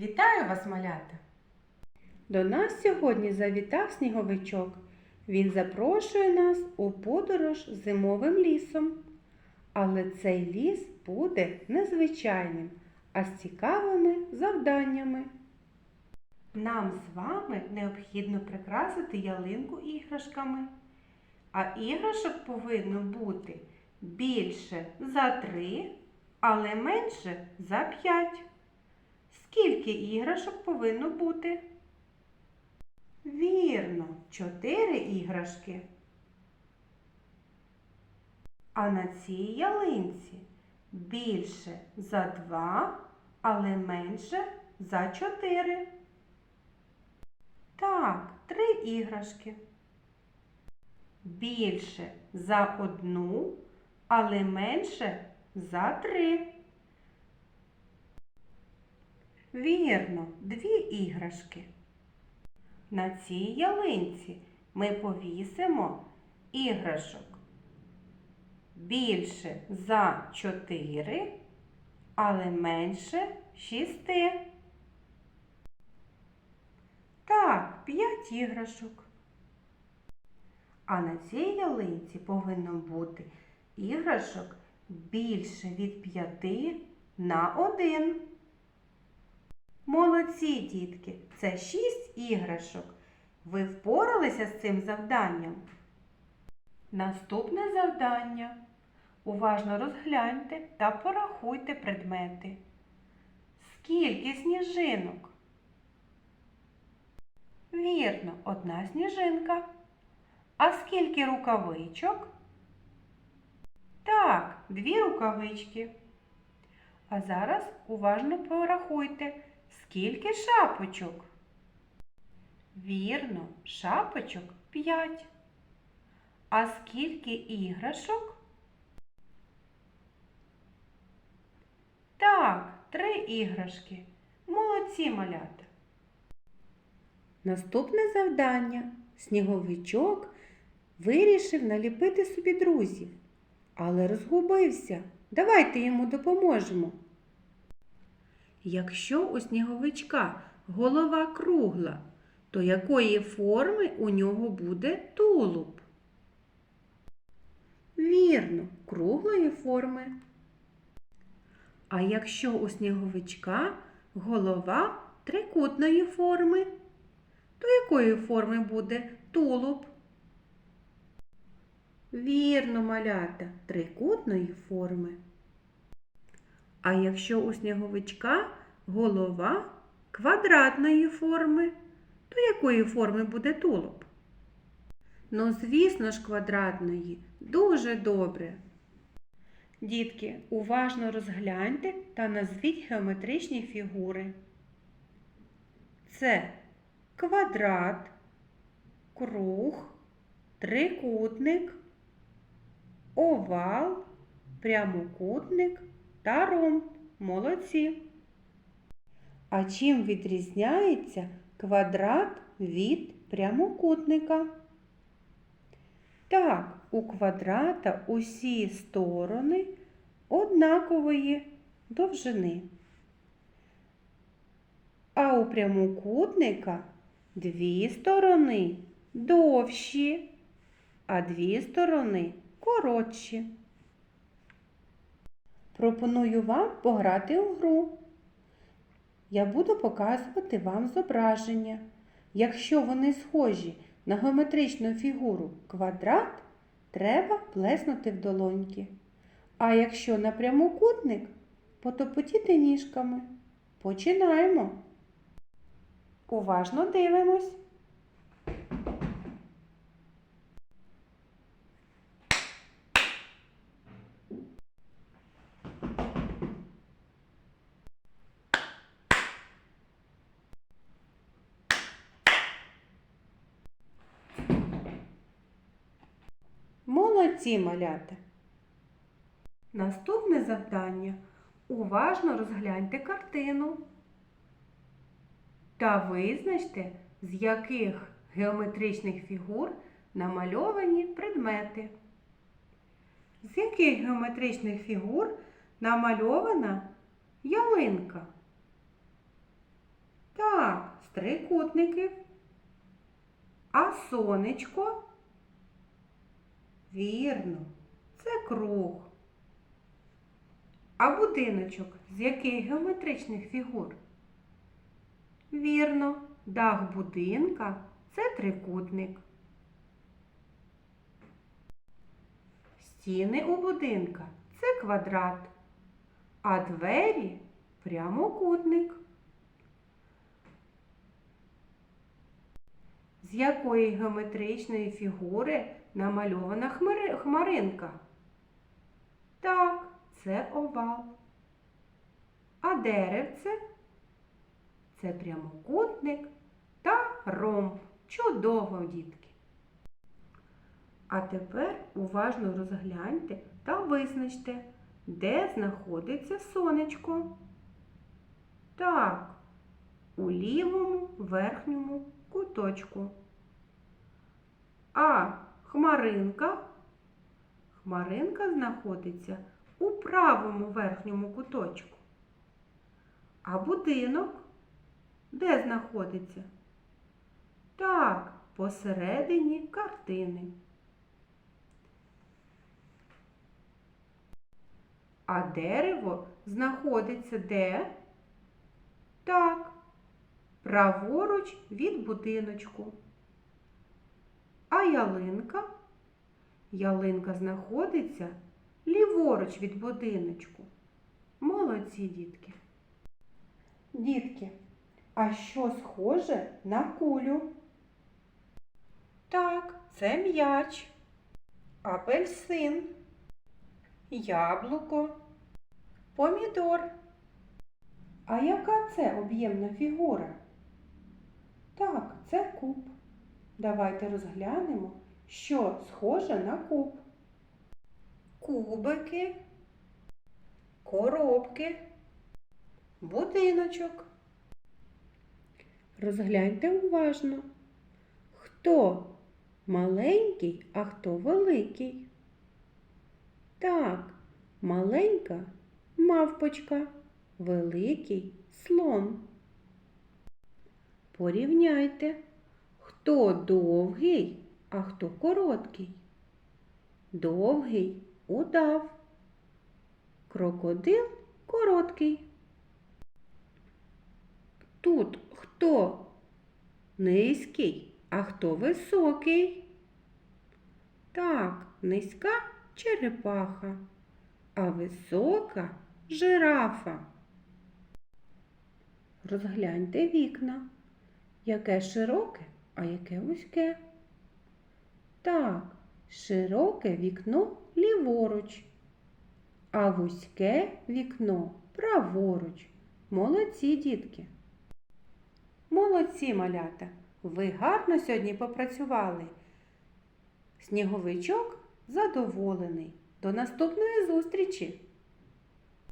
Вітаю вас, малята! До нас сьогодні завітав сніговичок. Він запрошує нас у подорож зимовим лісом. Але цей ліс буде незвичайним, а з цікавими завданнями. Нам з вами необхідно прикрасити ялинку іграшками. А іграшок повинно бути більше за три, але менше за п'ять. Скільки іграшок повинно бути? Вірно, чотири іграшки. А на цій ялинці більше за два, але менше за чотири. Так, три іграшки. Більше за одну, але менше за три. Вірно, дві іграшки. На цій ялинці ми повісимо іграшок більше за чотири, але менше шісти. Так, п'ять іграшок. А на цій ялинці повинно бути іграшок більше від п'яти на один. Молодці, дітки, це шість іграшок. Ви впоралися з цим завданням? Наступне завдання. Уважно розгляньте та порахуйте предмети. Скільки сніжинок? Вірно, одна сніжинка. А скільки рукавичок? Так, дві рукавички. А зараз уважно порахуйте, скільки шапочок. Вірно, шапочок п'ять. А скільки іграшок? Так, три іграшки. Молодці малята. Наступне завдання. Сніговичок вирішив наліпити собі друзів, але розгубився. Давайте йому допоможемо. Якщо у сніговичка голова кругла, то якої форми у нього буде тулуб? Вірно, круглої форми. А якщо у сніговичка голова трикутної форми, то якої форми буде тулуб? Вірно, малята, трикутної форми. А якщо у сніговичка голова квадратної форми, то якої форми буде тулуб? Ну, звісно ж, квадратної. Дуже добре. Дітки, уважно розгляньте та назвіть геометричні фігури. Це квадрат, круг, трикутник, овал, прямокутник та ромб. Молодці. А чим відрізняється квадрат від прямокутника? Так, у квадрата усі сторони однакової довжини. А у прямокутника дві сторони довші, а дві сторони коротші. Пропоную вам пограти у гру. Я буду показувати вам зображення. Якщо вони схожі на геометричну фігуру квадрат, треба плеснути в долоньки. А якщо на прямокутник, потопотіти ніжками. Починаємо. Уважно дивимось. Молодці малята. Наступне завдання. Уважно розгляньте картину та визначте, з яких геометричних фігур намальовані предмети. З яких геометричних фігур намальована ялинка? трикутників. А сонечко? Вірно, це круг. А будиночок з яких геометричних фігур? Вірно, дах будинка це трикутник. Стіни у будинка це квадрат, а двері прямокутник. З якої геометричної фігури намальована хмари- хмаринка? Так, це овал. А деревце це прямокутник та ромб. Чудово, дітки! А тепер уважно розгляньте та визначте, де знаходиться сонечко. Так, у лівому верхньому куточку. Хмаринка, хмаринка знаходиться у правому верхньому куточку. А будинок де знаходиться? Так, посередині картини. А дерево знаходиться де? Так, праворуч від будиночку. А ялинка? Ялинка знаходиться ліворуч від будиночку. Молодці, дітки. Дітки, а що схоже на кулю? Так, це м'яч, апельсин, яблуко, помідор. А яка це об'ємна фігура? Так, це куб. Давайте розглянемо, що схоже на куб. Кубики, коробки, будиночок. Розгляньте уважно. Хто маленький, а хто великий? Так, маленька мавпочка, великий слон. Порівняйте, хто довгий, а хто короткий. Довгий удав. Крокодил короткий. Тут хто низький, а хто високий? Так, низька черепаха, а висока жирафа. Розгляньте вікна, яке широке, а яке вузьке. Так, широке вікно ліворуч, а вузьке вікно праворуч. Молодці, дітки! Молодці, малята! Ви гарно сьогодні попрацювали. Сніговичок задоволений. До наступної зустрічі!